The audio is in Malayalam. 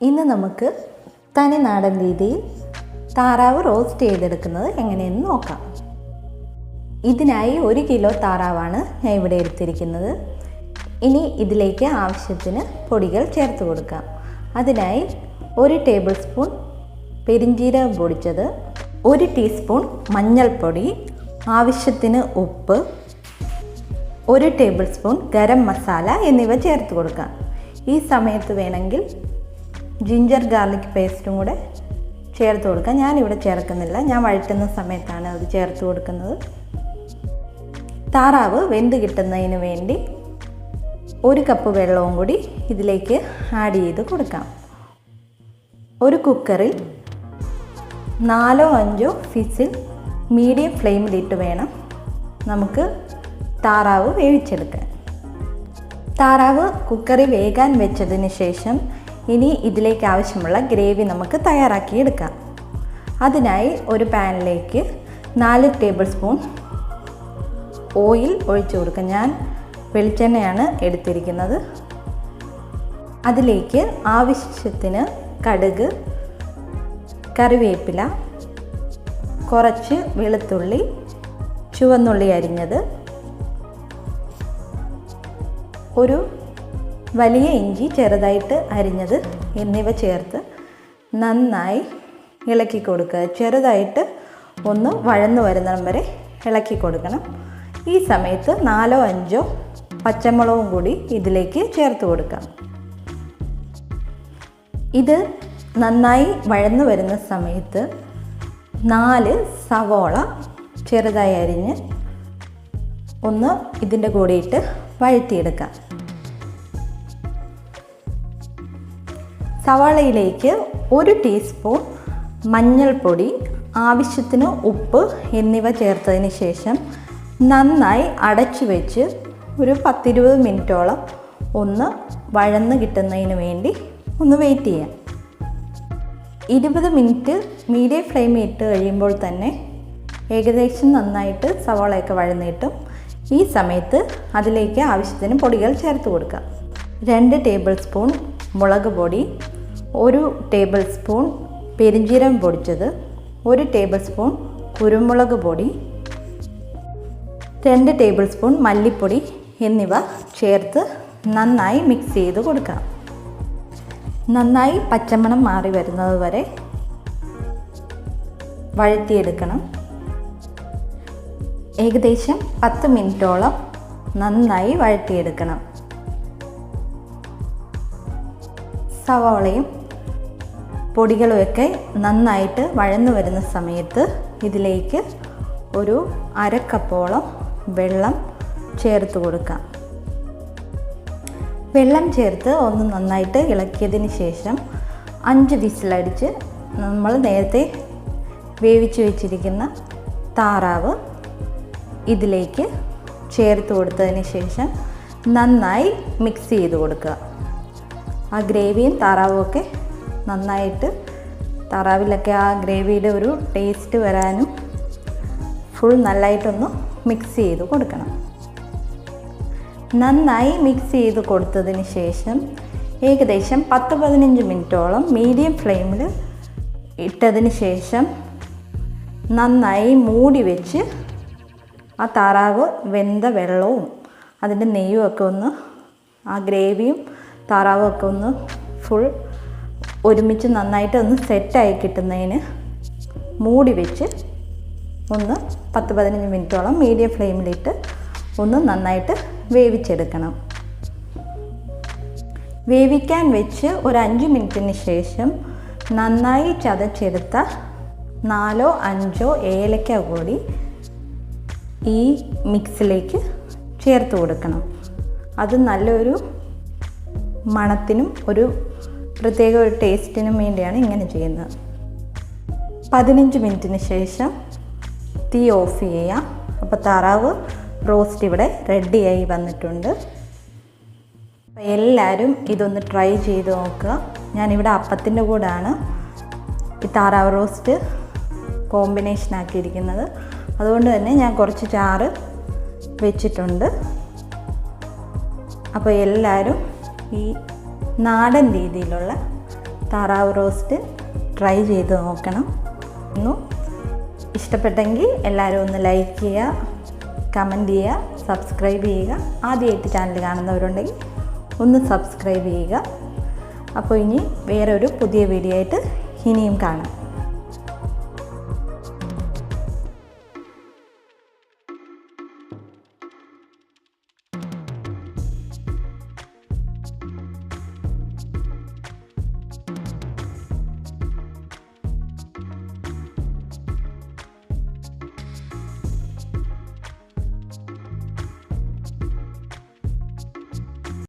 ഇന്ന് നമുക്ക് തനി നാടൻ രീതിയിൽ താറാവ് റോസ്റ്റ് ചെയ്തെടുക്കുന്നത് എങ്ങനെയെന്ന് നോക്കാം. ഇതിനായി ഒരു കിലോ താറാവാണ് ഞാൻ ഇവിടെ എടുത്തിരിക്കുന്നത്. ഇനി ഇതിലേക്ക് ആവശ്യത്തിന് പൊടികൾ ചേർത്ത് കൊടുക്കാം. അതിനായി ഒരു ടേബിൾ സ്പൂൺ പെരിഞ്ജീരകം പൊടിച്ചത് ഒരു ടീസ്പൂൺ മഞ്ഞൾപ്പൊടി ആവശ്യത്തിന് ഉപ്പ് ഒരു ടേബിൾ സ്പൂൺ ഗരം മസാല എന്നിവ ചേർത്ത് കൊടുക്കാം. ഈ സമയത്ത് വേണമെങ്കിൽ ജിഞ്ചർ ഗാർലിക് പേസ്റ്റും കൂടെ ചേർത്ത് കൊടുക്കാം. ഞാനിവിടെ ചേർക്കുന്നില്ല. ഞാൻ വഴറ്റുന്ന സമയത്താണ് അത് ചേർത്ത് കൊടുക്കുന്നത്. താറാവ് വെന്ത് കിട്ടുന്നതിന് വേണ്ടി ഒരു കപ്പ് വെള്ളവും കൂടി ഇതിലേക്ക് ആഡ് ചെയ്ത് കൊടുക്കാം. ഒരു കുക്കറിൽ നാലോ അഞ്ചോ ഫിസിൽ മീഡിയം ഫ്ലെയിമിലിട്ട് വേണം നമുക്ക് താറാവ് വേവിച്ചെടുക്കാൻ. താറാവ് കുക്കറിൽ വേകാൻ വെച്ചതിന് ശേഷം ഇനി ഇതിലേക്ക് ആവശ്യമുള്ള ഗ്രേവി നമുക്ക് തയ്യാറാക്കിയെടുക്കാം. അതിനായി ഒരു പാനിലേക്ക് നാല് ടേബിൾ സ്പൂൺ ഓയിൽ ഒഴിച്ചു കൊടുക്കാം. ഞാൻ വെളിച്ചെണ്ണയാണ് എടുത്തിരിക്കുന്നത്. അതിലേക്ക് ആവശ്യത്തിന് കടുക് കറിവേപ്പില കുറച്ച് വെളുത്തുള്ളി ചുവന്നുള്ളി അരിഞ്ഞത് ഒരു വലിയ ഇഞ്ചി ചെറുതായിട്ട് അരിഞ്ഞത് എന്നിവ ചേർത്ത് നന്നായി ഇളക്കി കൊടുക്കുക. ചെറുതായിട്ട് ഒന്ന് വഴന്നു വരുന്നിടം വരെ ഇളക്കി കൊടുക്കണം. ഈ സമയത്ത് നാലോ അഞ്ചോ പച്ചമുളകും കൂടി ഇതിലേക്ക് ചേർത്ത് കൊടുക്കാം. ഇത് നന്നായി വഴന്നു വരുന്ന സമയത്ത് നാല് സവോള ചെറുതായി അരിഞ്ഞ് ഒന്ന് ഇതിന്റെ കൂടിയിട്ട് വഴറ്റിയെടുക്കാം. സവാളയിലേക്ക് ഒരു ടീസ്പൂൺ മഞ്ഞൾപ്പൊടി ആവശ്യത്തിന് ഉപ്പ് എന്നിവ ചേർത്തതിന് ശേഷം നന്നായി അടച്ചു വെച്ച് ഒരു പത്തിരുപത് മിനിറ്റോളം ഒന്ന് വഴന്ന് കിട്ടുന്നതിന് വേണ്ടി ഒന്ന് വെയിറ്റ് ചെയ്യാം. ഇരുപത് മിനിറ്റ് മീഡിയം ഫ്ലെയിമിൽ ഇട്ട് കഴിയുമ്പോൾ തന്നെ ഏകദേശം നന്നായിട്ട് സവാളയൊക്കെ വഴന്നിട്ടും ഈ സമയത്ത് അതിലേക്ക് ആവശ്യത്തിന് പൊടികൾ ചേർത്ത് കൊടുക്കുക രണ്ട് ടേബിൾ സ്പൂൺ മുളക് പൊടി ഒരു ടേബിൾ സ്പൂൺ പെരിഞ്ചീരം പൊടിച്ചത് ഒരു ടേബിൾ സ്പൂൺ കുരുമുളക് പൊടി രണ്ട് ടേബിൾ സ്പൂൺ മല്ലിപ്പൊടി എന്നിവ ചേർത്ത് നന്നായി മിക്സ് ചെയ്ത് കൊടുക്കാം നന്നായി പച്ചമണം മാറി വരുന്നത് വരെ വഴറ്റിയെടുക്കണം. ഏകദേശം പത്ത് മിനിറ്റോളം നന്നായി വഴറ്റിയെടുക്കണം. സവാളയും പൊടികളുമൊക്കെ നന്നായിട്ട് വഴന്നു വരുന്ന സമയത്ത് ഇതിലേക്ക് ഒരു അരക്കപ്പോളം വെള്ളം ചേർത്ത് കൊടുക്കാം. വെള്ളം ചേർത്ത് ഒന്ന് നന്നായിട്ട് ഇളക്കിയതിന് ശേഷം അഞ്ച് വിസിലടിച്ച് നമ്മൾ നേരത്തെ വേവിച്ച് വെച്ചിരിക്കുന്ന താറാവ് ഇതിലേക്ക് ചേർത്ത് കൊടുത്തതിന് ശേഷം നന്നായി മിക്സ് ചെയ്ത് കൊടുക്കുക. ആ ഗ്രേവിയും താറാവും ഒക്കെ നന്നായിട്ട് താറാവിലൊക്കെ ആ ഗ്രേവിയുടെ ഒരു ടേസ്റ്റ് വരാനും ഫുൾ നല്ലതായിട്ടൊന്ന് മിക്സ് ചെയ്ത് കൊടുക്കണം. നന്നായി മിക്സ് ചെയ്ത് കൊടുത്തതിന് ശേഷം ഏകദേശം പത്ത് പതിനഞ്ച് മിനിറ്റോളം മീഡിയം ഫ്ലെയിമിൽ ഇട്ടതിന് ശേഷം നന്നായി മൂടി വെച്ച് ആ താറാവ് വെന്ത വെള്ളവും അതിന്റെ നെയ്യും ഒക്കെ ഒന്ന് ആ ഗ്രേവിയും താറാവും ഒക്കെ ഒന്ന് ഫുൾ ഒരുമിച്ച് നന്നായിട്ട് ഒന്ന് സെറ്റായി കിട്ടുന്നതിന് മൂടി വെച്ച് ഒന്ന് പത്ത് പതിനഞ്ച് മിനിറ്റോളം മീഡിയം ഫ്ലെയിമിലിട്ട് ഒന്ന് നന്നായിട്ട് വേവിച്ചെടുക്കണം. വേവിക്കാൻ വെച്ച് ഒരു അഞ്ച് മിനിറ്റിന് ശേഷം നന്നായി ചതച്ചെടുത്ത നാലോ അഞ്ചോ ഏലക്ക കൂടി ഈ മിക്സിലേക്ക് ചേർത്ത് കൊടുക്കണം. അത് നല്ലൊരു മണത്തിനും ഒരു പ്രത്യേക ഒരു ടേസ്റ്റിനും വേണ്ടിയാണ് ഇങ്ങനെ ചെയ്യുന്നത്. പതിനഞ്ച് മിനിറ്റിന് ശേഷം തീ ഓഫ് ചെയ്യാം. അപ്പോൾ താറാവ് റോസ്റ്റ് ഇവിടെ റെഡിയായി വന്നിട്ടുണ്ട്. അപ്പോൾ എല്ലാവരും ഇതൊന്ന് ട്രൈ ചെയ്ത് നോക്കുക. ഞാനിവിടെ അപ്പത്തിന്റെ കൂടാണ് ഈ താറാവ് റോസ്റ്റ് കോമ്പിനേഷൻ ആക്കിയിരിക്കുന്നത്. അതുകൊണ്ട് തന്നെ ഞാൻ കുറച്ച് ചാറ് വെച്ചിട്ടുണ്ട്. അപ്പോൾ എല്ലാവരും ഈ നാടൻ രീതിയിലുള്ള താറാവ് റോസ്റ്റ് ട്രൈ ചെയ്ത് നോക്കണം. ഒന്ന് ഇഷ്ടപ്പെട്ടെങ്കിൽ എല്ലാവരും ഒന്ന് ലൈക്ക് ചെയ്യുക കമന്റ് ചെയ്യുക സബ്സ്ക്രൈബ് ചെയ്യുക. ആദ്യമായിട്ട് ചാനൽ കാണുന്നവരുണ്ടെങ്കിൽ ഒന്ന് സബ്സ്ക്രൈബ് ചെയ്യുക. അപ്പോൾ ഇനി വേറൊരു പുതിയ വീഡിയോ ആയിട്ട് ഇനിയും കാണാം.